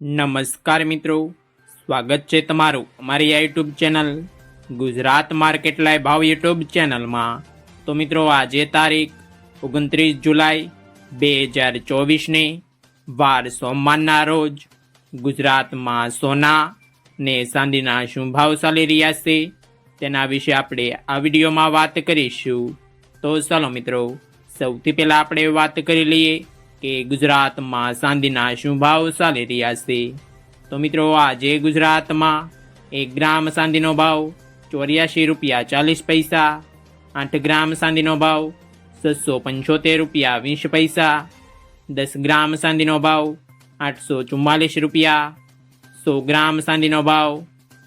નમસ્કાર મિત્રો. સ્વાગત છે તમારું અમારી આ YouTube channel Gujarat market live ભાવ યુટ્યુબ ચેનલમાં. તો મિત્રો, આજે તારીખ ઓગણત્રીસ જુલાઈ બે હજાર ચોવીસની વાર સોમવારના રોજ ગુજરાતમાં સોના ને ચાંદીના શું ભાવ ચાલી રહ્યા છે તેના વિશે આપણે આ વિડીયોમાં વાત કરીશું. તો ચાલો મિત્રો, સૌથી પહેલાં આપણે વાત કરી લઈએ કે ગુજરાતમાં ચાંદીના શું ભાવ ચાલી રહ્યા છે? તો મિત્રો, આજે ગુજરાતમાં એક ગ્રામ ચાંદીનો ભાવ ચોર્યાસી રૂપિયા ચાલીસ પૈસા, આઠ ગ્રામ ચાંદીનો ભાવ છસો પંચોતેર રૂપિયા વીસ પૈસા, દસ ગ્રામ ચાંદીનો ભાવ આઠસો ચુમ્માલીસ રૂપિયા, સો ગ્રામ ચાંદીનો ભાવ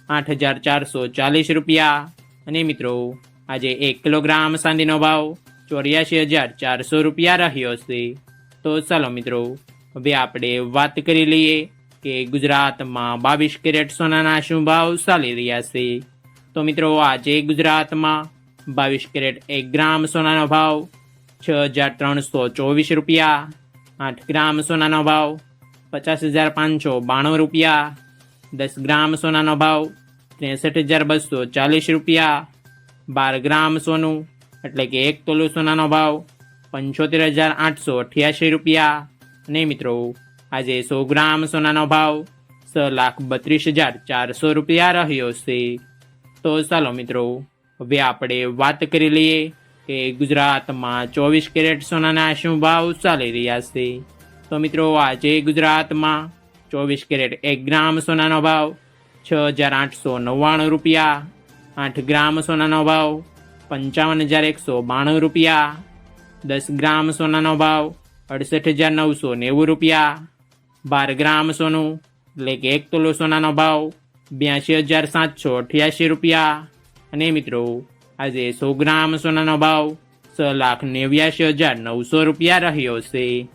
આઠ હજાર ચારસો ચાલીસ રૂપિયા. અને મિત્રો, આજે એક કિલોગ્રામ ચાંદીનો ભાવ ચોર્યાસી હજાર ચારસો રૂપિયા રહ્યો છે. તો ચાલો મિત્રો, હવે આપણે વાત કરી લઈએ કે ગુજરાતમાં બાવીસ કેરેટ સોનાના શું ભાવ ચાલી રહ્યા છે. તો મિત્રો, આજે ગુજરાતમાં બાવીસ કેરેટ એક ગ્રામ સોનાનો ભાવ છ હજાર ત્રણસો ચોવીસ રૂપિયા, આઠ ગ્રામ સોનાનો ભાવ પચાસ હજાર પાંચસો બાણું રૂપિયા, દસ ગ્રામ સોનાનો ભાવ ત્રેસઠ હજાર બસો ચાલીસ રૂપિયા, બાર ગ્રામ સોનું એટલે કે એક તોલું સોનાનો ભાવ પંચોતેર હજાર આઠસો અઠ્યાસી રૂપિયા. અને મિત્રો, આજે સો ગ્રામ સોનાનો ભાવ છ લાખ બત્રીસ હજાર ચારસો રૂપિયા રહ્યો છે. તો ચાલો મિત્રો, હવે આપણે વાત કરી લઈએ કે ગુજરાતમાં ચોવીસ કેરેટ સોનાના શું ભાવ ચાલી રહ્યા છે. તો મિત્રો, આજે ગુજરાતમાં ચોવીસ કેરેટ એક ગ્રામ સોનાનો ભાવ છ હજાર આઠસો નવ્વાણું રૂપિયા. આઠ ગ્રામ સોનાનો ભાવ પંચાવન હજાર એકસો બાણું રૂપિયા. દસ ગ્રામ સોનાનો ભાવ, અડસઠ હજાર નવસો નેવું રૂપિયા. બાર ગ્રામ સોનું, એટલે કે એક તોલો સોનાનો ભાવ બ્યાસી હજાર સાતસો અઠ્યાસી રૂપિયા. અને મિત્રો, આજે સો ગ્રામ સોનાનો ભાવ, છ લાખ નેવ્યાસી હજાર નવસો રૂપિયા રહ્યો છે.